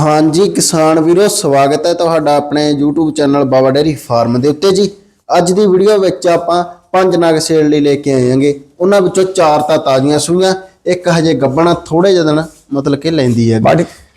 ਹਾਂਜੀ ਕਿਸਾਨ ਵੀਰੋ ਸਵਾਗਤ ਹੈ ਤੁਹਾਡਾ ਆਪਣੇ YouTube channel Baba Dairy Farm ਦੇ ਉੱਤੇ ਜੀ। ਅੱਜ ਦੀ ਵੀਡੀਓ ਵਿੱਚ ਆਪਾਂ ਪੰਜ ਨਗ ਸੇਲ ਲਈ ਲੈ ਕੇ ਆਏਾਂਗੇ ਉਹਨਾਂ ਵਿੱਚੋਂ ਚਾਰ ਤਾਂ ਤਾਜ਼ੀਆਂ ਸੂਈਆਂ ਇੱਕ ਹਜੇ ਗੱਬਣਾ ਥੋੜੇ ਜਿਹੇ ਦਿਨ ਮਤਲਬ ਕਿ ਲੈਂਦੀ ਹੈ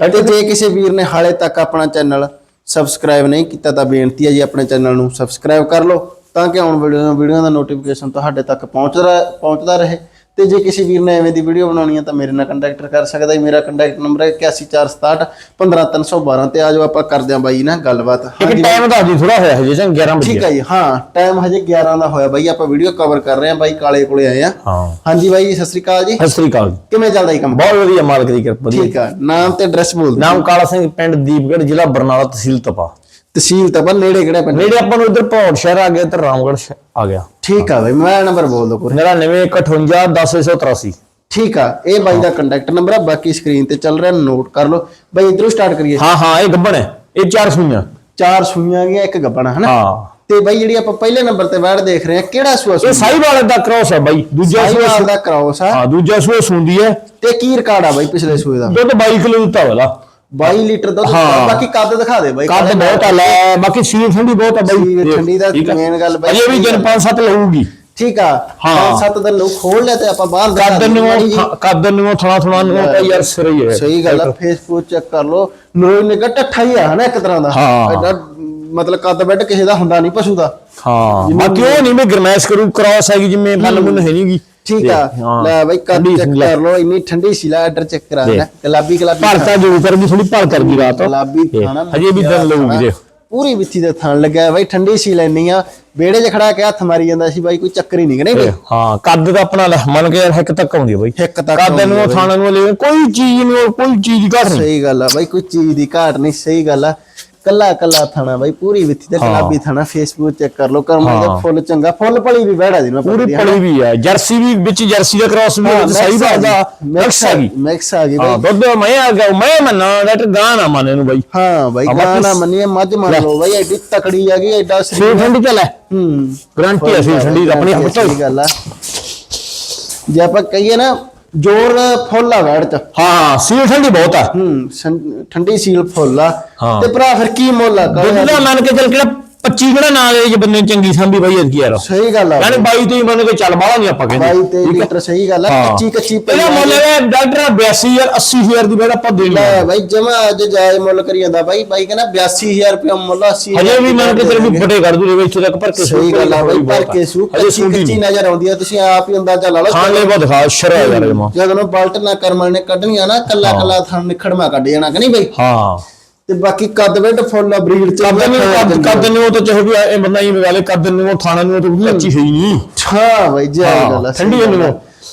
ਤੇ ਜੇ ਕਿਸੇ ਵੀਰ ਨੇ ਹਾਲੇ ਤੱਕ ਆਪਣਾ ਚੈਨਲ ਸਬਸਕ੍ਰਾਈਬ ਨਹੀਂ ਕੀਤਾ ਤਾਂ ਬੇਨਤੀ ਹੈ ਜੀ ਆਪਣੇ ਚੈਨਲ ਨੂੰ ਸਬਸਕ੍ਰਾਈਬ ਕਰ ਲਓ ਤਾਂ ਕਿ ਆਉਣ ਵਾਲੀਆਂ ਵੀਡੀਓ ਦਾ ਨੋਟੀਫਿਕੇਸ਼ਨ ਤੁਹਾਡੇ ਤੱਕ ਪਹੁੰਚਦਾ ਪਹੁੰਚਦਾ ਰਹੇ। ਤੇ ਜੇ ਕਿਸੇ ਵੀਰ ਨੇ ਐਵੇਂ ਦੀ ਵੀਡੀਓ ਬਣਾਉਣੀ ਹੈ ਤਾਂ ਮੇਰੇ ਨਾਲ ਕੰਟੈਕਟ ਕਰ ਸਕਦਾ ਹੈ। ਮੇਰਾ ਕੰਟੈਕਟ ਨੰਬਰ ਹੈ 8147 15312 ਤੇ ਆਜੋ ਆਪਾਂ ਕਰਦੇ ਹਾਂ ਬਾਈ ਨਾਲ ਗੱਲਬਾਤ। ਇੱਕ ਟਾਈਮ ਦਾ ਜੀ ਥੋੜਾ ਹੋਇਆ ਹਜੇ ਜਾਂ 11 ਵਜੇ। ਠੀਕ ਹੈ ਜੀ ਹਾਂ ਟਾਈਮ ਹਜੇ 11 ਦਾ ਹੋਇਆ ਬਾਈ। ਆਪਾਂ ਵੀਡੀਓ ਕਵਰ ਕਰ ਰਹੇ ਹਾਂ ਬਾਈ ਕਾਲੇ ਕੋਲੇ ਆਏ ਆ ਹਾਂ। ਹਾਂਜੀ ਬਾਈ ਸਤਿ ਸ੍ਰੀ ਅਕਾਲ ਜੀ। ਸਤਿ ਸ੍ਰੀ ਅਕਾਲ ਕਿਵੇਂ ਚੱਲਦਾ ਜੀ ਕੰਮ? ਬਹੁਤ ਵਧੀਆ ਮਾਲਕ ਦੀ ਕਿਰਪਾ ਠੀਕ ਆ ਨਾਮ ਤੇ ਐਡਰੈਸ ਬੋਲ ਦਿਓ। ਨਾਮ ਕਾਲਾ ਸਿੰਘ ਪਿੰਡ ਦੀਪਗੜ੍ਹ ਜ਼ਿਲ੍ਹਾ ਬਰਨਾਲਾ ਤਹਿਸੀਲ ਤਪਾ। ਤਹਿਸੀਲ ਤਾਂ ਬਾ ਨੇੜੇ ਕਿਹੜਾ ਪਿੰਡ ਨੇੜੇ ਆਪਾਂ ਨੂੰ ਇੱਧਰ ਭੌੜ ਸ਼ਹਿਰ ਆ ਗਿਆ ਤੇ ਰਾਮਗੜ੍ਹ ਸ਼ਹਿ- ਆ ਗਿਆ। ਠੀਕ ਆ ਬਾਈ ਮੈਂ ਨੰਬਰ ਬੋਲ ਦੋ ਕੋਈ 9958 10183 ਠੀਕ ਆ ਇਹ ਬਾਈ ਦਾ ਕੰਟੈਕਟ ਨੰਬਰ ਆ ਬਾਕੀ ਸਕਰੀਨ ਤੇ ਚੱਲ ਰਿਹਾ ਨੋਟ ਕਰ ਲਓ। ਬਾਈ ਇਧਰੋਂ ਸਟਾਰਟ ਕਰੀਏ। ਹਾਂ ਹਾਂ ਇਹ ਗੱਬਣ ਹੈ ਇਹ ਚਾਰ ਸੂਈਆਂ। ਚਾਰ ਸੂਈਆਂ ਗਿਆ ਇੱਕ ਗੱਬਣਾ ਹਨਾ? ਹਾਂ। ਤੇ ਬਾਈ ਜਿਹੜੀ ਆਪਾਂ ਪਹਿਲੇ ਨੰਬਰ ਤੇ ਵੈੜ ਦੇਖ ਰਹੇ ਆ ਕਿਹੜਾ ਸੂਆ ਇਹ ਸਾਈ? ਵਾਲੇ ਦਾ ਕ੍ਰੋਸ ਹੈ ਬਾਈ ਦੂਜਾ ਸੂਆ ਸਾਈਵਾਲ ਦਾ ਕ੍ਰਾਸ ਆ। ਹਾਂ ਦੂਜਾ ਸੂਆ ਸੁੰਦੀ ਹੈ। ਤੇ ਕੀ ਰਿਕਾਰਡ ਆ ਬਾਈ ਪਿਛਲੇ ਸੂਏ ਦਾ? ਦੁੱਧ 22 ਕਿਲੋ ਦਿੱਤਾ ਵਾਲਾ 22 ਲੀਟਰ ਦੁੱਧ ਹਾਂ। ਬਾਕੀ ਕੱਦ ਦਿਖਾ ਦੇ ਬਾਈ ਕੱਦ ਬਹੁਤ ਆ ਲੈ ਬਾਕੀ ਸੀਲ ਠੰਡੀ ਬਹੁਤ ਆ ਬਾਈ। ਠੰਡੀ ਦਾ ਠੀਕ ਆ। main ਗੱਲ ਬਾਈ ਅਜੇ ਵੀ ਦਿਨ 5-7 ਲਊਗੀ। ਠੀਕ ਆ ਹਾਂ। ਪੰਜ ਸੱਤ ਦਿਨ ਲੋਕ ਖੋਲ ਲਿਆ ਤੇ ਆਪਾਂ ਬਾਹਰ ਦਿਖਾ ਕੱਦ ਦਿੰਦੇ ਨੂੰ ਮਾੜੀ ਜਿਹੀ। ਕੱਦ ਨੂੰ ਥਣਾ ਥਣਾ ਨੂੰ ਤਾਂ ਯਾਰ ਸਿਰ ਹੀ ਹੈ। ਸਹੀ ਗੱਲ ਆ ਫੇਸਬੁੱਕ ਚੈੱਕ ਕਰ ਲਓ। ਨਰੋਈ ਨਿਕਾ ਠੱਠਾ ਹੀ ਆ ਹਨਾ ਇੱਕ ਤਰ੍ਹਾਂ ਦਾ। ਹਾਂ। ਐਡਾ ਮਤਲਬ ਕੱਦ ਬੈੱਡ ਕਿਸੇ ਦਾ ਹੁੰਦਾ ਨਹੀਂ ਪਸ਼ੂ ਦਾ। ਹਾਂ। ਬਾਕੀ ਉਹ ਨਹੀਂ ਮੈਂ ਗਰਮੈਸ਼ ਕਰੂ ਕ੍ਰਾਸ ਹੈਗੀ ਜਿਵੇਂ ਮਨ ਮੁਨ ਹੈ ਨਹੀਂਗੀ ਠੀਕ ਆ। ਲੈ ਬਾਈ ਕੱਦ ਚੈੱਕ। ਕਰ ਲਓ ਇੰਨੀ ਠੰਡੀ ਸੀ ਲੈ ਆਰਡਰ ਚੈੱਕ ਕਰਾ ਲੈ। ਗੁਲਾਬੀ ਗੁਲਾਬੀ ਭਰਤਾ ਜੋ ਕਰਦੀ ਥੋੜੀ ਭਰ ਕਰਦੀ ਰਾਤ। ਗੁਲਾਬੀ ਖਾਣਾ ਹਜੇ ਵੀ ਦਿਨ ਲਊਗੀ ਜੇ। ਪੂਰੀ ਵਿੱਥੀ ਦੇ ਥਣ ਲੱਗਿਆ ਬਾਈ ਠੰਡੀ ਸੀ ਲੈਣੀ ਆ। ਵਿਹੜੇ 'ਚ ਖੜਾ ਕੇ ਹੱਥ ਮਾਰੀ ਜਾਂਦਾ ਸੀ ਬਾਈ ਕੋਈ ਚੱਕਰ ਹੀ ਨਹੀਂ ਨਹੀਂ ਹਾਂ ਕੱਦ ਦਾ ਆਪਣਾ ਲੈ ਮੰਨ ਕੇ ਯਾਰ ਇੱਕ ਤੱਕ ਆਉਂਦੀ ਬਾਈ। ਹਿੱਕ ਤੱਕ ਕੱਦ ਨੂੰ ਥਾਣਾ ਨੂੰ ਲੈ ਕੋਈ ਚੀਜ਼ ਨਹੀਂ ਕੋਈ ਚੀਜ਼ ਘਾਟ ਨਹੀਂ। ਸਹੀ ਗੱਲ ਆ ਬਾਈ ਕੋਈ ਚੀਜ਼ ਦੀ ਘਾਟ ਨਹੀਂ ਸਹੀ ਗੱਲ ਆ। ਕੱਲਾ ਕੱਲਾ ਥਣਾ ਬਾਈ ਪੂਰੀ ਵਿੱਥੀ ਤੇ। ਗੁਲਾਬੀ ਥਣਾ ਫੇਸਬੁੱਕ ਚੈੱਕ ਕਰ ਲਓ ਕਰਮਾਂ ਦਾ। ਫੁੱਲ ਚੰਗਾ ਫੁੱਲ ਭਲੀ ਵੀ ਵੜਾ ਦੀ ਨਾ ਪੂਰੀ ਪੜੀ ਵੀ ਹੈ ਜਰਸੀ ਵੀ ਵਿੱਚ ਜਰਸੀ ਦਾ ਕ੍ਰਾਸ ਵੀ ਸਹੀ ਬਾਤ ਦਾ ਮਿਕਸ ਆ ਗਈ। ਮਿਕਸ ਆ ਗਈ ਹਾਂ ਬਾਈ। ਦੁੱਧ ਮੈਂ ਆ ਗਿਆ ਮੈਂ ਮੰਨਾ ਡਾਕਟਰ ਗਾਂ ਨਾ ਮੰਨ ਇਹਨੂੰ ਬਾਈ। ਹਾਂ ਬਾਈ ਗਾਣਾ ਮੰਨੀਏ ਮੱਝ ਮੰਨ ਲਓ ਬਾਈ ਐਡੀ ਤਕੜੀ ਆ ਗਈ ਐਡਾ ਸਰੀਰ। ਠੰਡੀ ਚੱਲ ਹੈ। ਗਰੰਟੀ ਸੀ ਠੰਡੀ ਆਪਣੀ ਹੱਥ ਗੱਲ ਆ। ਜੇ ਆਪਾਂ ਕਹੀਏ ਨਾ ਜੋਰ ਫੁੱਲ ਆ ਵੜ ਚ। ਹਾਂ ਸੀਲ ਠੰਡੀ ਬਹੁਤ ਆ। ਹੂੰ ਸੰ- ਠੰਡੀ ਸੀਲ ਫੁੱਲ ਆ। ਹਾਂ। ਤੇ ਭਰਾ ਫਿਰ ਕੀ ਮੁੱਲ ਆ? ਦੁੱਧ ਦਾ ਮੰਨ ਕੇ ਚੱਲ ਕਿਹੜਾ 25 ਕਿਹੜਾ ਨਾ ਦੇ ਜੇ ਬੰਦੇ ਨੂੰ ਚੰਗੀ ਸੰਭੀ ਬਾਈ ਐਤਕੀ ਯਾਰ। ਸਹੀ ਗੱਲ ਆ ਯਾਨੀ 22 ਤੇ ਮੰਨ ਕੇ ਚੱਲ ਬਾਹਲਾ ਨਹੀਂ ਆਪਾਂ ਕਹਿੰਦੇ। 22 23 ਲੀਟਰ ਸਹੀ ਗੱਲ ਆ ਹਾਂ। ਕੱਚੀ ਕੱਚੀ ਇਹਦਾ ਮੁੱਲ ਹੈ ਡਾਕਟਰ 82000 80000 ਦੀ ਬੇੜਾ ਆਪਾਂ ਦੇਣੀ ਲੈ ਹੈ ਬਾਈ ਜਮਾ ਅੱਜ ਜਾਇਜ਼ ਮੁੱਲ ਕਰੀ ਜਾਂਦਾ ਬਾਈ। ਬਾਈ ਕਹਿੰਦਾ 82000 ਰੁਪਏ ਮੁੱਲ 80 ਹਜੇ ਵੀ ਮੰਨ ਕੇ ਚੱਲ ਵੀ ਵੱਡੇ ਕਰ ਦੂ ਇੱਥੇ ਤੱਕ ਭਰ ਕੇ ਸਹੀ ਗੱਲ ਆ ਬਾਈ ਭਰ ਕੇ ਸੂ ਹਜੇ ਕੱਚੀ ਕੱਚੀ ਨਹੀਂ। ਨਜ਼ਰ ਆਉਂਦੀ ਆ ਤੁਸੀਂ ਆਪ ਹੀ ਅੰਦਾਜ਼ਾ ਲਾ ਲਓ ਖਾਣ ਬਹੁਤ ਦਿਖਾ ਸ਼ਰਾ ਯਾਰ ਜਦੋਂ ਬਲਟ ਨਾ ਕਰਮਲ ਨੇ ਕੱਢਣੀਆਂ ਨਾ ਕੱਲਾ ਕੱਲਾ ਥਣ ਨਿਖੜਮਾ ਕੱਢ ਜਾਣਾ ਕਿ ਨਹੀਂ ਬਾਈ? ਹਾਂ। ਤੇ ਬਾਕੀ ਕੱਦ ਵੇਟ ਫੁੱਲ ਬਰੀਡ ਚ ਕੱਦ ਨੂੰ ਕੱਦ ਕੱਦ ਨੂੰ ਤਾਂ ਚਾਹੇ ਵੀ ਇਹ ਬੰਦਾ ਹੀ ਵਾਲੇ ਕੱਦ ਨੂੰ ਥਾਣਾ ਨੂੰ ਤਾਂ ਕੱਚੀ ਹੈ ਹੀ ਨਹੀਂ। ਹਾਂ ਬਾਈ ਜੀ ਹਾਂ, ਗੱਲ ਆ ਠੰਡੀ ਗੱਲ ਆ। ਇਹਨੂੰ।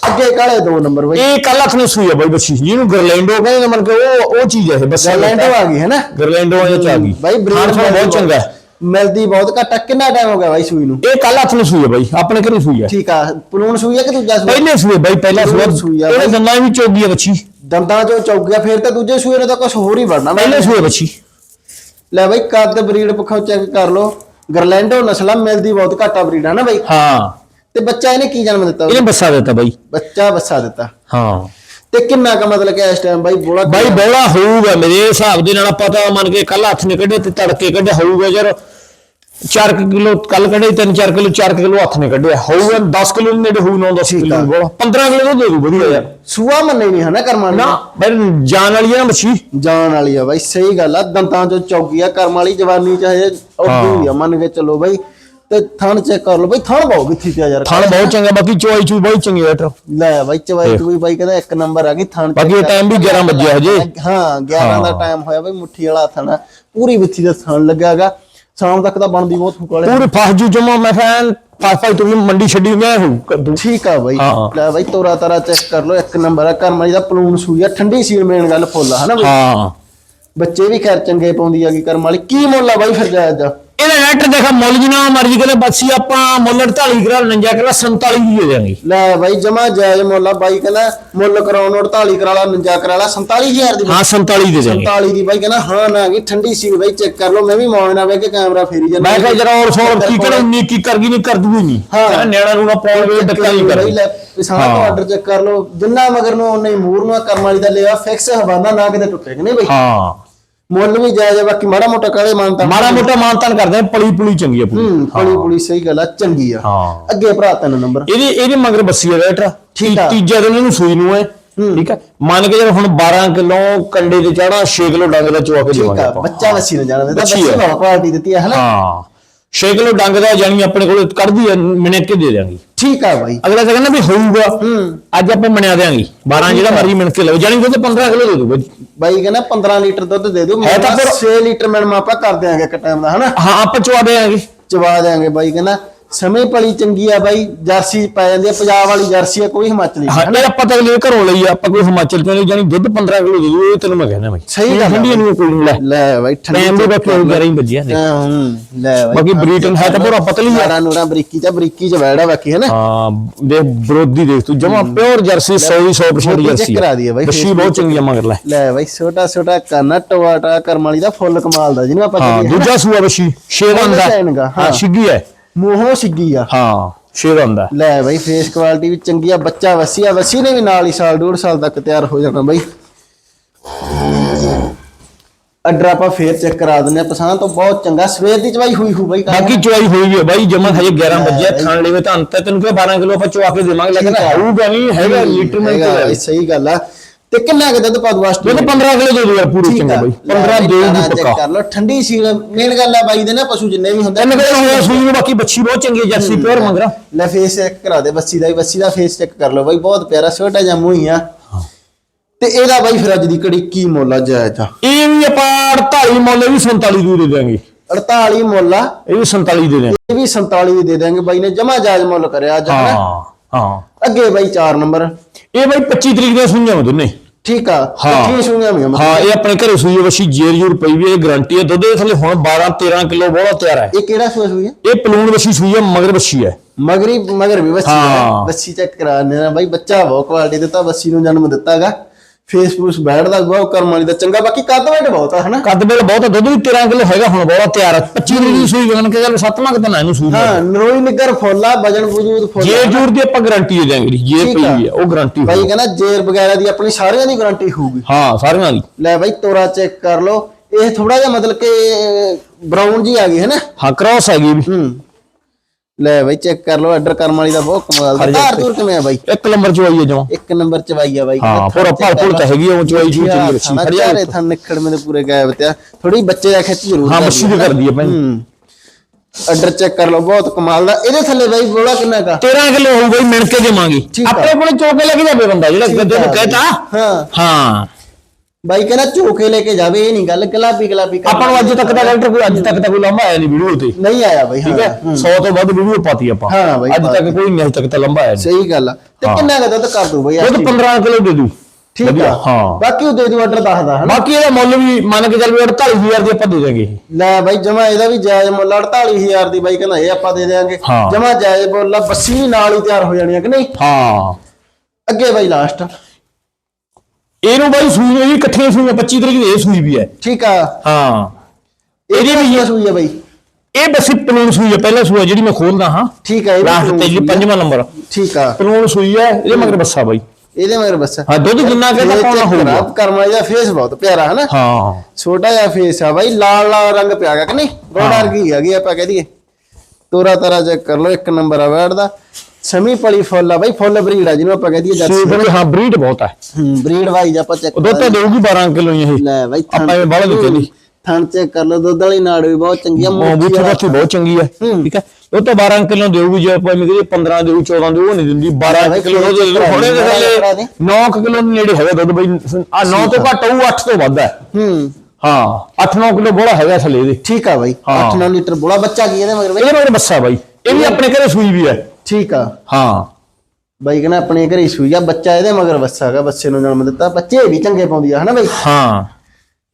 ਅੱਗੇ ਕਾਲੇ ਦੋ ਨੰਬਰ ਬਾਈ। ਇਹ ਕੱਲ ਨੂੰ ਸੂਈ ਹੈ ਬਾਈ ਬੱਚੀ ਜਿਹਨੂੰ ਗਰਲੈਂਡੋ ਕਹਿੰਦੇ ਨੇ ਮੰਨ ਕੇ ਉਹ ਉਹ ਚੀਜ਼ ਹੈ ਇਹ ਬਸ। ਗਰਲੈਂਡੋ ਆ ਗਈ ਹੈ ਨਾ ਗਰਲੈਂਡੋ ਆ ਜਾ ਗਈ। ਬਾਈ ਥੋੜਾ ਬਹੁਤ ਚੰਗਾ ਹੈ। ਮਿਲਦੀ ਬਹੁਤ ਘੱਟ ਆ। ਕਿੰਨਾ ਟਾਈਮ ਹੋ ਗਿਆ ਬਾਈ ਸੂਈ ਨੂੰ? ਇਹ ਕੱਲ ਹੱਥ ਨੂੰ ਸੂਈ ਹੈ ਬਾਈ ਆਪਣੇ ਘਰੇ ਸੂਈ ਹੈ ਠੀਕ ਆ ਪਲੂਣ ਸੂਈ ਆ ਕਿ ਦੂਜਾ ਸੂਈ ਪਹਿਲੇ ਸੂਏ ਬਾਈ ਪਹਿਲਾ ਸੂਆ। ਸੂਈ ਆ ਬਾਈ। ਦੰਦਾਂ ਵੀ ਚੋਗੀ ਹੈ ਬੱਚੀ। ਦੰਦਾਂ ਚੋਂ ਚੌਕ ਗਿਆ ਫਿਰ ਤਾਂ ਦੂਜੇ ਸੂਏ ਨੇ ਤਾਂ ਕੁਝ ਹੋਰ ਹੀ ਵੜਨਾ ਪਹਿਲੇ ਸੂਏ ਬੱਚੀ ਲੈ ਬਾਈ ਕੱਦ ਬਰੀਡ ਪੱਖੋਂ ਚੈੱਕ ਕਰ ਲਓ। ਗਰਲੈਂਡੋ ਨਸਲਾਂ ਮਿਲਦੀ ਬਹੁਤ ਘੱਟ ਆ ਬਰੀਡ ਹੈ ਨਾ ਬਾਈ। ਹਾਂ। ਤੇ ਬੱਚਾ ਇਹਨੇ ਕੀ ਜਨਮ ਦਿੱਤਾ? ਇਹਨੇ ਬੱਸਾ ਦਿੱਤਾ ਬਾਈ। ਬੱਚਾ ਬੱਸਾ ਦਿੱਤਾ। ਹਾਂ। ਤੇ ਕਿੰਨਾ ਕ ਮਤਲਬ ਕਿ ਇਸ ਟਾਈਮ ਬਾਈ ਬੋਲਾ ਬਾਈ ਬੋਲਾ ਹੋਊਗਾ ਮੇਰੇ ਹਿਸਾਬ ਦੇ ਨਾਲ ਪਤਾ ਮੰਨ ਕੇ ਕੱਲ ਹੱਥ ਨੇ ਕੱਢੇ ਤੇ ਤੜਕੇ ਕੱਢੇ ਹੋਊਗਾ ਯਾਰ। 4 ਕਿਲੋ ਕੱਲ ਕੱਢੇ 3-4 ਕਿਲੋ 4 ਕਿਲੋ ਹੱਥ ਨੇ ਕੱਢਿਆ। ਹੋਊਗਾ 10 ਕਿਲੋ ਨੇੜੇ ਹੋਊ 9-10 ਠੀਕ ਆ। ਕਿਲੋ ਬੋਲਾ। 15 ਕਿਲੋ ਦੇ ਦੂ ਵਧੀਆ ਯਾਰ। ਸੂਆ ਮੰਨੇ ਨਹੀਂ ਹੈ ਨਾ ਕਰਮਾਂ ਨਾ ਬਾਈ ਜਾਨ ਵਾਲੀ ਆ ਮੱਛੀ। ਜਾਨ ਵਾਲੀ ਆ ਬਾਈ ਸਹੀ ਗੱਲ ਆ ਦੰਦਾਂ ਚੋਂ ਚੌਕੀ ਆ ਕਰਮ ਵਾਲੀ ਜਵਾਨੀ ਚਾਹੇ ਹੀ। ਆ ਮੰਨ ਕੇ ਚੱਲੋ ਬਾਈ। ਤੇ ਥਣ ਚੈੱਕ ਕਰ ਲਓ ਬਾਈ ਥਣ ਬਹੁ ਕਿੱਥੇ ਤੇ ਯਾਰ। ਥਣ ਬਹੁਤ ਚੰਗਾ ਬਾਕੀ ਚੋਈ ਚੂ ਬਹੁਤ ਚੰਗੀ ਬੈਠ ਲੈ ਬਾਈ ਚਵਾਈ ਤੂੰ ਵੀ ਬਾਈ ਕਹਿੰਦਾ ਇੱਕ ਨੰਬਰ ਆ ਗਈ ਥਣ ਬਾਕੀ time ਵੀ 11 ਵੱਜਿਆ ਹਜੇ। ਹਾਂ 11 ਦਾ ਟਾਈਮ ਹੋਇਆ ਬਾਈ ਮੁੱਠੀ ਵਾਲਾ ਥਣ। ਪੂਰੀ ਵਿੱਥੀ ਦਾ ਥਣ ਲੱਗਿਆਗਾ ਸ਼ਾਮ ਤੱਕ ਤਾਂ ਬਣਦੀ ਬਹੁਤ ਫੁਕ ਵਾਲੇ। ਪੂਰੇ ਫਸ ਜੂ ਜਮਾ ਮੈਂ ਫੈਨ ਫਸ ਫਸ ਤੂੰ ਵੀ ਮੰਡੀ ਛੱਡੀ ਮੈਂ ਹੋਊ ਕੱਦੂ ਠੀਕ ਆ ਬਾਈ। ਲੈ ਬਾਈ ਤੋਰਾ ਤਾਰਾ ਚੈੱਕ ਕਰ ਲਓ ਇੱਕ ਨੰਬਰ ਆ ਕਰਮ ਵਾਲੀ ਦਾ ਪਲੂਨ ਸੂਈ ਆ ਠੰਡੀ ਸੀਲ ਮੇਨ ਗੱਲ ਫੁੱਲ ਹਨਾ ਬਾਈ? ਹਾਂ। ਬੱਚੇ ਵੀ ਖੈਰ ਚੰਗੇ ਪਾਉਂਦੀ ਆ ਕੀ ਕਰਮ ਵਾਲੀ। ਕੀ ਮੁੱਲ ਆ ਬਾਈ ਫਿਰ ਜਾਇਜ਼ ਦਾ? ਇਹਦਾ ਰੈਟ ਦੇਖਾ ਮੁੱਲ ਜਿਨਾ ਮਰਜ਼ੀ ਕਰੇ ਬੱਸੀ ਆਪਾਂ ਮੁੱਲ 48 ਕਰਾ 49 ਕਰਾ 47 ਦੀ ਦੇ ਦੇਾਂਗੇ ਲੈ ਬਾਈ ਜਮਾ ਜਾਇਜ਼ ਮੁੱਲ ਆ ਬਾਈ ਕਹਿੰਦਾ ਮੁੱਲ ਕਰਾਉਣ 48 ਕਰਾ ਲਾ 49 ਕਰਾ ਲਾ 47000 ਦੀ ਹਾਂ 47 ਦੇ ਦੇਾਂਗੇ 47 ਦੀ ਬਾਈ ਕਹਿੰਦਾ ਹਾਂ ਨਾ ਗਈ ਠੰਡੀ ਸੀਲ ਬਾਈ ਚੈੱਕ ਕਰ ਲਓ ਮੈਂ ਵੀ ਮੌਨ ਨਾਲ ਵੇ ਕੇ ਕੈਮਰਾ ਫੇਰੀ ਜਾਂਦਾ। ਮੈਂ ਕਿਹਾ ਜਰਾ ਹੋਰ ਸੋਲ ਕੀ ਕਰਾਂ ਨੀ ਕੀ ਕਰ ਗਈ ਨਹੀਂ ਕਰ ਦੂਗੀ ਨਹੀਂ ਹਾਂ। ਨਿਆਣਾ ਨੂੰ ਨਾ ਪਾਉਣ ਵੇ ਡੱਕਾ ਨਹੀਂ ਕਰ। ਬਾਈ ਹਾਂ। ਆਰਡਰ ਚੈੱਕ ਕਰ ਲਓ ਜਿੰਨਾ ਮਗਰ ਨੂੰ ਉਹਨੇ ਮੂਰ ਨੂੰ ਕਰਮ ਵਾਲੀ ਦਾ ਲਿਆ ਫਿਕਸ ਹਵਾਨਾ ਨਾ ਕਿਤੇ ਟੁੱਟੇ ਕਿ ਨਹੀਂ ਬਾਈ? ਹਾਂ। ਮੁੱਲ ਵੀ ਜਾਇਜ਼ ਆ ਬਾਕੀ ਮਾੜਾ ਮੋਟਾ ਕਾਲੇ ਮਾਨਤਾ ਮਾੜਾ ਮੋਟਾ ਮਾਨਤਾਨ ਕਰਦੇ ਆ ਪਲੀ ਪੁਲੀ ਚੰਗੀ ਆ ਪੂਰੀ। ਹੂੰ ਪੁਲੀ ਪੁਲੀ ਸਹੀ ਗੱਲ ਆ ਚੰਗੀ ਆ। ਹਾਂ। ਅੱਗੇ ਭਰਾ ਤਿੰਨ ਨੰਬਰ। ਇਹਦੀ ਇਹਦੀ ਮਗਰ ਬੱਸੀ ਆ ਬੈਟਰ ਠੀਕ ਆ। ਤੀਜਾ ਦਿਨ ਇਹਨੂੰ ਸੂਈ ਨੂੰ ਹੈ। ਠੀਕ ਹੈ ਮੰਨ ਕੇ ਜੇ ਹੁਣ 12 ਕਿਲੋ ਕੰਡੇ ਤੇ ਚੜਾ 6 ਕਿਲੋ ਡੰਗ ਦਾ ਚੁਆ ਕੇ ਠੀਕ ਆ ਬੱਚਾ ਵਸੀ ਨੂੰ ਜਾਣਦੇ ਤਾਂ ਵੱਛੀ ਬੱਚੀ ਆ। ਕੁਆਲਿਟੀ ਦਿੱਤੀ ਹੈ ਹਨਾ? ਹਾਂ। 6 ਕਿਲੋ ਡੰਗ ਦਾ ਜਾਨੀ ਆਪਣੇ ਕੋਲ ਕੱਢਦੀ ਆ ਮਿਣ ਕੇ ਦੇ ਦਿਆਂਗੇ। ਠੀਕ ਆ ਬਾਈ। ਅਗਲਾ ਤਾਂ ਕਹਿੰਦਾ ਵੀ ਹੋਊਗਾ। ਅੱਜ ਆਪਾਂ ਮਣਿਆ ਦਿਆਂਗੇ। 12 ਜਿਹੜਾ ਮਰਜ਼ੀ ਮਿਣ ਕੇ ਲਓ। ਜਾਨੀ ਕਿ 15 ਕਿਲੋ ਦੇ ਦੂਗਾ ਬਾਈ। ਕਹਿੰਦਾ 15 ਲੀਟਰ ਦੁੱਧ ਦੇ ਦਿਓ। ਹੈ ਤਾਂ ਫਿਰ- 6 ਲੀਟਰ ਮਿਲਮ ਆਪਾਂ ਕਰ ਦਿਆਂਗੇ ਇੱਕ ਟਾਈਮ ਦਾ ਹਨਾ? ਹਾਂ ਆਪਾਂ ਚੁਆ ਦੇਾਂਗੇ ਚਵਾ ਦਿਆਂਗੇ ਬਾਈ। ਕਹਿੰਦਾ ਸਮੇਂ ਪਲੀ ਚੰਗੀ ਆ ਬਾਈ ਜਰਸੀ ਪੈ ਜਾਂਦੀ ਆ ਪੰਜਾਬ ਵਾਲੀ ਜਰਸੀ ਆ ਕੋਈ ਹਿਮਾਚਲੀ ਹਾਂ ਇਹ ਆਪਾਂ ਤਾਂ ਅਗਲੇ ਘਰੋਂ ਲਈ ਆ, ਆਪਾਂ ਕੋਈ ਹਿਮਾਚਲ ਤੋਂ ਨਹੀਂ ਜਾਨੀ ਦੁੱਧ 15 ਕਿਲੋ ਦੇ ਦੂ ਇਹ ਤੈਨੂੰ ਮੈਂ ਕਹਿਣਾ ਬਾਈ। ਸਹੀ ਗੱਲ ਠੰਡੀ ਨਹੀਂ ਕੋਈ ਨਹੀਂ ਲੈ। ਲੈ ਬਾਈ ਟਾਈਮ ਦੇ ਵਿੱਚ 11 ਹੀ ਵੱਜਿਆ ਨੇ ਹਾਂ, ਹੂੰ, ਲੈ ਬਾਈ ਬਾਕੀ ਬਰੀਟਨ ਹੈ ਤਾਂ ਪੂਰਾ ਪਤਲੀ ਆ। ਯਾਰਾ ਨੂਰਾ ਬਰੀਕੀ ਚ ਬਰੀਕੀ ਚ ਵੈੜਾ ਬਾਕੀ ਹੈ ਨਾ ਹਾਂ ਦੇ ਵਿਰੋਧੀ ਦੇਖ ਤੂੰ ਜਮਾ ਪਿਓਰ ਜਰਸੀ 100 ਦੀ 100% ਮੋਟੀ ਜਰਸੀ check ਕਰਾ ਦਈਏ ਬਾਈ, ਬੱਛੀ ਬਹੁਤ ਚੰਗੀ ਆ ਮਗਰ ਲੈ। ਲੈ ਬਾਈ ਛੋਟਾ ਛੋਟਾ ਕੰਨਾ ਟਵਾਟਾ ਕਰਮ ਵਾਲੀ ਦਾ ਫੁੱਲ ਕਮਾਲ ਦਾ ਜਿਹਨੂੰ ਆਪਾਂ ਹਾਂ ਕਹਿੰਦੇ ਦੂਜਾ ਸੂਆ ਸ਼ੇਰਾਂ ਉਹਦਾ ਦਾ। ਹਾਂ। ਹਾਂ। ਛਿੱਗੀ ਹੈ। ਮੂੰਹੋਂ ਸਿੱਗੀ ਆ। ਹਾਂ ਸ਼ੇਰਾਂ ਦਾ ਲੈ ਬਾਈ ਫੇਸ ਕੁਆਲਿਟੀ ਵੀ ਚੰਗੀ ਆ ਬੱਚਾ ਵਸੀ ਆ ਵਸੀ ਨੇ ਵੀ ਨਾਲ ਹੀ ਸਾਲ ਡੂਢ ਸਾਲ ਤੱਕ ਤਿਆਰ ਹੋ ਜਾਣਾ ਬਾਈ। ਅੱਡਰ ਆਪਾਂ ਫੇਰ ਚੈੱਕ ਕਰਾ ਦਿੰਦੇ ਆ। ਪਸੰਦ ਤੋਂ ਬਹੁਤ ਚੰਗਾ ਸਵੇਰ ਦੀ ਚਵਾਈ ਹੋਈ ਹੋ ਬਾਈ ਬਾਕੀ ਚੁਆਈ ਹੋਈ ਵੀ ਹੈ ਬਾਈ ਜਮਾ ਹਜੇ 11 ਵਜੇ ਖਾਣ ਲਈ ਤਾਂ ਅੰਤ ਤੈਨੂੰ ਕਿਹਾ 12 ਕਿਲੋ ਆਪਾਂ ਚੁਆ ਕੇ ਦੇਵਾਂਗੇ ਲੇਕਿਨ ਠੀਕ ਆ। ਹੋਊਗਾ ਨਹੀਂ ਹੈਗਾ ਲੀਟਰ ਬਾਈ, ਸਹੀ ਗੱਲ ਆ। ਤੇ ਕਿੰਨਾ ਕੁ ਦੁੱਧ ਪਾ ਦੂ ਆਸਟ੍ਰੇਲੀਆ ਦੁੱਧ 15 ਕਿਲੋ ਦੇ ਦੋ ਯਾਰ ਪੂਰੀ ਚੰਗਾ ਬਾਈ। 15 ਦੇ ਦੀ ਪੱਕਾ। ਕਰ ਲਓ ਠੰਡੀ ਸੀਲ। ਮੇਨ ਗੱਲ ਆ ਬਾਈ ਦੇ ਨਾ ਪਸ਼ੂ ਜਿੰਨੇ ਵੀ ਹੁੰਦੇ ਤਿੰਨ ਕਿਲੋ ਹੋਇਆ ਸੂਈ ਨੂੰ ਬਾਕੀ ਬੱਚੀ ਬਹੁਤ ਚੰਗੀ ਜਰਸੀ ਪਿਓਰ ਮੰਗਰਾ। ਲੈ ਫੇਸ ਚੈੱਕ ਕਰਾ ਦੇ ਬੱਸੀ ਦਾ ਵੀ ਬੱਸੀ ਦਾ ਫੇਸ ਚੈੱਕ ਕਰ ਲਓ ਬਾਈ ਬਹੁਤ ਪਿਆਰਾ ਛੋਟਾ ਜਿਹਾ ਮੂੰਹ ਹੀ ਆ। ਤੇ ਇਹਦਾ ਬਾਈ ਫਿਰ ਅੱਜ ਦੀ ਘੜੀ ਕੀ ਮੁੱਲ ਆ ਜਾਇਜ਼ ਆ ਇਹ ਵੀ ਆਪਾਂ 48 ਮੁੱਲ ਵੀ 47 ਦੀ ਦੇ ਦੇਵਾਂਗੇ 48 ਮੁੱਲ ਆ। ਇਹ ਵੀ 47 ਦੇ ਦੇਵਾਂਗੇ ਇਹ ਵੀ 47 ਦੀ ਦੇ ਦਾਂਗੇ ਬਾਈ ਨੇ ਜਮਾ ਜਾਇਜ਼ ਮੁੱਲ ਕਰਿਆ ਅੱਜ ਹਾਂ ਅੱਗੇ ਬਾਈ 4 ਨੰਬਰ। ਇਹ ਬਾਈ 25 ਤਰੀਕ ਦੇ ਸੂਈਆਂ ਵਾ ਦੋਨੇ। ਠੀਕ ਆ ਹਾਂ। ਕੀ ਸੁਣਿਆ ਮੈਂ ਹਾਂ ਇਹ ਆਪਣੇ ਘਰੇ ਸੂਈ ਵਸ਼ੀ ਜੇਰ ਜੂਰ ਪਈ ਵੀ ਇਹ ਗਾਰੰਟੀ ਹੈ ਦੁੱਧ ਦੇ ਥੱਲੇ ਹੁਣ 12 13 ਕਿਲੋ ਬੋਲਾ ਤਿਆਰ ਹੈ ਇਹ ਕਿਹੜਾ ਸੂਆ ਸੂਈ ਹੈ ਇਹ ਪਲੂਣ ਵਸ਼ੀ ਸੂਈ ਹੈ ਮਗਰ ਵਸ਼ੀ ਹੈ ਮਗਰੀ ਮਗਰ ਵੀ ਬੱਚੀ ਹਾਂ। ਬੱਚੀ ਚੈੱਕ ਕਰਾਣੇ ਨਾ ਬਾਈ ਬੱਚਾ ਬਹੁਤ ਕੁਆਲਿਟੀ ਦਿੱਤਾ ਬੱਚੀ ਨੂੰ ਜਨਮ ਦਿੱਤਾਗਾ। ਫੇਸਬੁੱਕ ਬੈਠਦਾ ਗਵਾ ਕਰਮ ਵਾਲੀ ਦਾ ਚੰਗਾ ਬਾਕੀ ਕੱਦ ਵੇਟ ਬਹੁਤ ਆ ਹਨਾ? ਕੱਦ ਬਿਲ ਬਹੁਤ ਹੈ, ਦੁੱਧ ਵੀ 13 ਕਿਲੋ ਹੈਗਾ ਹੁਣ ਬੋਲਾ ਤਿਆਰ ਹੈ 25 ਤਰੀਕ ਦੀ ਸੂਈ ਗਣ ਕੇ ਗੱਲ ਸੱਤਵਾਂ ਕਿਤੇ ਨਾ ਇਹਨੂੰ ਸੂਈ ਹਾਂ ਨਰੋਈ ਨਿੱਗਰ ਫੁੱਲਾ ਵਜਨ ਵਜੂਦ ਫੁੱਲ ਜੇਰ ਜੂਰ ਦੀ ਆਪਾਂ ਗਾਰੰਟੀ ਦੇ ਦਿਆਂਗੇ ਜੀ ਜੇ ਠੀਕ ਪਈ ਆ। ਹੈ ਉਹ ਗਾਰੰਟੀ ਬਾਈ ਕਹਿੰਦਾ ਜੇਰ ਵਗੈਰਾ ਦੀ ਆਪਣੀ ਸਾਰਿਆਂ ਦੀ ਗਾਰੰਟੀ ਹੋਊਗੀ। ਹਾਂ ਸਾਰਿਆਂ ਦੀ। ਲੈ ਬਾਈ ਤੋਰਾ ਚੈੱਕ ਕਰ ਲਓ। ਇਹ ਥੋੜਾ ਜਿਹਾ ਮਤਲਬ ਕਿ ਬਰਾਊਨ ਜੀ ਆ ਗਈ ਹੈ ਨਾ ਹਾਂ ਕ੍ਰਾਸ ਹੈਗੀ ਵੀ। ਹੂੰ। ਲੈ ਬਾਈ ਚੈੱਕ ਕਰ ਲਓ ਆਰਡਰ ਕਰਮ ਵਾਲੀ ਦਾ ਬਹੁਤ ਕਮਾਲ ਦਾ। ਧਾਰ ਧੂਰ ਕਿਵੇਂ ਆ ਬਾਈ? ਇੱਕ ਨੰਬਰ ਚ ਆਈ ਹੈ ਜਮਾ। ਇੱਕ ਨੰਬਰ ਚ ਵਾਈ ਆ ਬਾਈ। ਹਾਂ, ਪੂਰਾ ਭਰ ਭੁਰ ਤਾਂ ਹੈਗੀ ਉਹ ਚਵਾਈ ਚੂਈ ਚੰਗੀ ਰੱਖੀ, ਖੜਿਆ ਖੜਿਆ ਸਾਰੇ ਥਣ ਨਿਕੜ ਮੇ ਪੂਰੇ ਗਾਇਬ ਤੇ ਥੋੜੀ ਬੱਚੇ ਦਾ ਖਿੱਚ ਜ਼ਰੂਰ ਹਾਂ ਵੀ ਕਰਦੀ ਹੈ ਹੂੰ। ਆਰਡਰ ਚੈੱਕ ਕਰ ਲਓ ਬਹੁਤ ਕਮਾਲ ਦਾ। ਇਹਦੇ ਥੱਲੇ ਬਾਈ ਬੋਲਾ ਕਿੰਨਾ ਕਾ 13 ਕਿਲੋ ਹੋਊਗਾ ਹੀ ਮਿਣ ਕੇ ਦੇਵਾਂਗੇ। ਆਪਣੇ ਕੋਲ ਚੋਕੇ ਲੈ ਕੇ ਜਾਵੇ ਬੰਦਾ ਜਿਹੜਾ ਨੂੰ ਕਹਿਤਾ। ਹਾਂ। ਹਾਂ। ਬਾਈ ਕਹਿੰਦਾ ਚੋਕੇ ਲੈ ਕੇ ਜਾਵੇ ਇਹ ਨਹੀਂ ਗੱਲ ਗੁਲਾਬੀ ਗੁਲਾਬੀ ਕਰ ਆਪਾਂ ਨੂੰ ਅੱਜ ਤੱਕ ਦਾ ਡਾਕਟਰ ਕੋਈ ਅੱਜ ਤੱਕ ਤਾਂ ਕੋਈ ਲੰਬਾ ਆਇਆ ਨਹੀਂ ਵੀਡੀਓ ਤੇ। ਨਹੀਂ ਆਇਆ ਬਾਈ ਠੀਕ ਹੈ? 100 ਤੋਂ ਵੱਧ ਵੀਡੀਓ ਪਾਤੀ ਆਪਾਂ। ਹਾਂ ਬਾਈ, ਅੱਜ ਤੱਕ ਕੋਈ ਨਹੀਂ ਅੱਜ ਤੱਕ ਤਾਂ ਲੰਬਾ ਆਇਆ ਨਹੀਂ। ਸਹੀ ਗੱਲ ਆ। ਤੇ ਹਾਂ। ਕਿੰਨਾ ਕਾ ਦੁੱਧ ਕਰ ਦੂ ਬਾਈ ਦੁੱਧ 15 ਕਿਲੋ ਦੇ ਦੂ ਠੀਕ ਵਧੀਆ, ਆ। ਹਾਂ। ਬਾਕੀ ਉਹ ਦੇ ਦੂ ਆਰਡਰ ਦੱਸਦਾ ਹਨਾ? ਬਾਕੀ ਇਹਦਾ ਮੁੱਲ ਵੀ ਮੰਨ ਕੇ ਚੱਲ ਵੀ 48000 ਦੀ ਆਪਾਂ ਦੇ ਦਾਂਗੇ। ਲੈ ਬਾਈ ਜਮਾ ਇਹਦਾ ਵੀ ਜਾਇਜ਼ ਮੁੱਲ 48000 ਦੀ ਬਾਈ ਕਹਿੰਦਾ ਇਹ ਆਪਾਂ ਦੇ ਦੇਾਂਗੇ ਹਾਂ। ਜਮਾ ਜਾਇਜ਼ ਮੁੱਲ ਆ ਬੱਸੀ ਨਾਲ ਹੀ ਤਿਆਰ ਹੋ ਜਾਣੀ ਆ ਕਿ ਨਹੀਂ? ਹਾਂ। ਅੱਗੇ ਬਾਈ ਲਾਸਟ ਇਹਨੂੰ ਬਾਈ ਸੂਈ ਨੂੰ ਇਹ ਇਕੱਠੀਆਂ ਸੂਈਆਂ 25 ਤਰੀਕ ਦੀ ਇਹ ਸੂਈ ਵੀ ਹੈ। ਠੀਕ ਆ। ਹਾਂ। ਇਹਦੀ ਵੀ ਇਹ ਸੂਈ ਆ ਬਾਈ? ਇਹ ਬਸ ਪਲੂਣ ਸੂਈ ਹੈ ਪਹਿਲਾ ਸੂਆ ਜਿਹੜੀ ਮੈਂ ਖੋਲਦਾ ਹਾਂ। ਠੀਕ ਆ ਇਹ ਵੀ ਲਾਸਟ ਤੇ ਜੀ। ਪੰਜਵਾਂ ਨੰਬਰ। ਠੀਕ ਆ। ਪਲੂਣ ਸੂਈ ਹੈ ਇਹਦੇ ਮਗਰ ਬੱਸਾ ਬਾਈ। ਇਹਦੇ ਮਗਰ ਬੱਸ। ਹਾਂ ਦੁੱਧ ਜਿੰਨਾ ਕਿ ਤਾਂ ਪਾਉਣਾ ਹੋਊਗਾ। ਕਰਮ ਵਾਲੀ ਦਾ ਫੇਸ ਬਹੁਤ ਪਿਆਰਾ ਹਨਾ? ਹਾਂ। ਛੋਟਾ ਜਿਹਾ ਫੇਸ ਆ ਬਾਈ ਲਾਲ ਲਾਲ ਰੰਗ ਪਿਆ ਗਿਆ ਕਿ ਨਹੀਂ? ਰੋਡ ਵਰਗੀ ਹੈਗੀ ਆਪਾਂ ਕਹਿ ਦਈਏ। ਤੋਰਾ ਤਾਰਾ ਚੈੱਕ ਕਰ ਲਓ ਇੱਕ ਨੰਬਰ ਆ ਬੈਠ ਦਾ ਸਮੀ ਪਲੀ ਫੁੱਲ ਆ ਬਾਈ ਫੁੱਲ ਬਰੀਡ ਆ ਜਿਹਨੂੰ ਆਪਾਂ ਕਹਿ ਦਈਏ ਜਰਸੀ। ਸੂਈ ਹਾਂ ਬਰੀਡ ਬਹੁਤ ਹੈ ਹੂੰ ਬਰੀਡ ਵਾਈਜ਼ ਆਪਾਂ ਚੈੱਕ ਦੁੱਧ ਤਾਂ ਦੇਊਗੀ 12 ਕਿਲੋ ਹੀ ਇਹ। ਲੈ ਬਾਈ ਆਪਾਂ ਐਵੇਂ ਬਾਹਲਾ ਦਿੱਤੇ ਨਹੀਂ ਥਣ ਚੈੱਕ ਕਰ ਲਓ ਦੁੱਧ ਵਾਲੀ ਨਾੜ ਵੀ ਬਹੁਤ ਚੰਗੀ ਆ ਵਾਲਾ ਬੱਥੀ ਬਹੁਤ ਚੰਗੀ ਹੈ। ਠੀਕ ਹੈ ਉਹ ਤਾਂ 12 ਕਿਲੋ ਦੇਊਗੀ ਜੇ ਆਪਾਂ ਮਿਲਦੀ 15 ਦੇਊ 14 ਦੇਊ ਉਹ ਨਹੀਂ ਦਿੰਦੀ। 12 ਕਿਲੋ ਦੇ। ਹੁਣੇ ਦੇ। ਥੱਲੇ 9 ਕਿਲੋ ਦੇ ਨੇੜੇ ਹੈਗਾ ਦੁੱਧ ਬਈ। ਆ 9 ਤੋਂ ਘੱਟ ਹੋਊ 8 ਤੋਂ ਵੱਧ ਹੈ। ਹੂੰ ਹਾਂ 8-9 ਕਿਲੋ ਬੋਲਾ ਹੈਗਾ ਥੱਲੇ ਇਹਦੇ। ਠੀਕ ਆ ਬਾਈ ਹਾਂ। 8-9 ਲੀਟਰ ਬੋਲਾ ਬੱਚਾ ਕੀ ਇਹਦੇ ਮਗਰ ਬਾਈ? ਇਹਦੇ ਮਗਰ ਬੱਸਾ ਬਾਈ। ਇਹ ਵੀ ਆਪਣੇ ਘਰੇ ਸੂਈ ਵੀ ਹੈ ਠੀਕ ਆ ਹਾਂ ਬਾਈ ਕਹਿੰਦਾ ਆਪਣੇ ਘਰੇ ਸੂਈ ਆ ਬੱਚਾ ਇਹਦੇ ਮਗਰ ਬੱਸਾ ਹੈਗਾ ਬੱਚੇ ਨੂੰ ਜਨਮ ਦਿੱਤਾ ਬੱਚੇ ਵੀ ਚੰਗੇ ਪਾਉਂਦੀ ਆ ਹਨਾ ਬਾਈ ਹਾਂ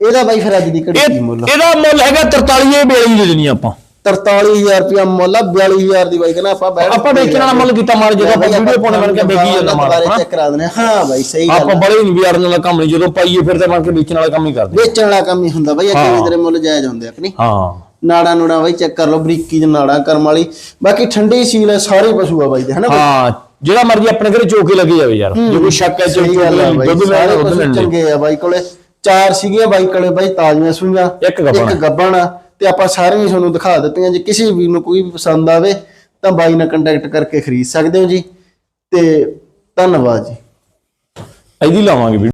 ਇਹਦਾ ਬਾਈ ਫਿਰ ਅੱਜ ਦੀ ਘੜੀ ਇਹ ਕੀ ਮੁੱਲ? ਇਹਦਾ ਮੁੱਲ ਹੈਗਾ 43 ਇਹ 42 ਦੇ ਦੇਣੀ ਆਪਾਂ 43000 ਰੁਪਿਆ ਮੁੱਲ ਆ 42000 ਦੀ ਬਾਈ ਕਹਿੰਦਾ ਆਪਾਂ ਬੈਠ ਆਪਾਂ ਵੇਚਣ ਵਾਲਾ ਮੁੱਲ ਕੀਤਾ ਮਾਰ ਜਦੋਂ ਆਪਾਂ ਵੀਡੀਓ ਪਾਉਣੇ ਬਣ ਕੇ ਵੇਚੀ ਜਾਂਦਾ ਦੁਬਾਰੇ ਹਨਾ। ਚੈੱਕ ਕਰਾ ਦਿੰਦੇ ਹਾਂ। ਬਾਈ ਸਹੀ ਗੱਲ ਆਪਾਂ। ਬੜੇ ਨਹੀਂ ਵਿਆੜਨ ਵਾਲਾ ਕੰਮ ਨਹੀਂ ਜਦੋਂ ਪਾਈਏ ਫਿਰ ਤਾਂ ਬਣ ਕੇ ਵੇਚਣ ਵਾਲਾ ਕੰਮ ਹੀ ਕਰਦੇ ਵੇਚਣ ਵਾਲਾ ਕੰਮ ਹੀ ਹੁੰਦਾ ਬਾਈ ਅੱਗੇ ਹਾਂ। ਵੀ ਤੇਰੇ ਮੁੱਲ ਜਾਇਜ਼ ਹੁੰਦੇ ਆ ਕਿ ਨਹੀਂ ਹਾਂ ਨਾੜਾ ਨੂੜਾ ਬਾਈ ਚੈੱਕ ਕਰ ਲਓ ਬਰੀਕੀ ਚ ਨਾੜਾ ਕਰਮ ਵਾਲੀ। ਬਾਕੀ ਠੰਡੀ ਸੀਲ ਹੈ ਸਾਰੇ ਪਸ਼ੂ ਆ ਬਾਈ ਦੇ ਹਨਾ? ਹਾਂ ਜਿਹੜਾ ਮਰਜ਼ੀ ਆਪਣੇ ਘਰੇ ਚੋਕੇ ਲੱਗੇ ਜਾਵੇ ਯਾਰ। ਜੇ ਕੋਈ ਸ਼ੱਕ ਹੈ ਚੋਕੇ ਲੱਗੇ ਬਾਈ ਦੁੱਧ ਲੈਣਾ ਦੁੱਧ ਚੰਗੇ ਆ ਬਾਈ ਕੋਲੇ। ਚਾਰ ਸੀਗੀਆਂ ਬਾਈ ਕੋਲੇ ਬਾਈ ਤਾਜ਼ੀਆਂ ਸੂਈਆਂ ਇੱਕ ਗੱਬਣ ਤੇ ਆਪਾਂ ਸਾਰੀਆਂ ਤੁਹਾਨੂੰ ਦਿਖਾ ਦਿੱਤੀਆਂ। ਜੇ ਕਿਸੇ ਵੀ ਨੂੰ ਕੋਈ ਵੀ ਪਸੰਦ ਆਵੇ ਤਾਂ ਬਾਈ ਨਾਲ ਕੰਟੈਕਟ ਕਰਕੇ ਖਰੀਦ ਸਕਦੇ ਹੋ ਜੀ। ਤੇ ਧੰਨਵਾਦ ਜੀ। ਇਹਦੀ ਲਾਵਾਂਗੇ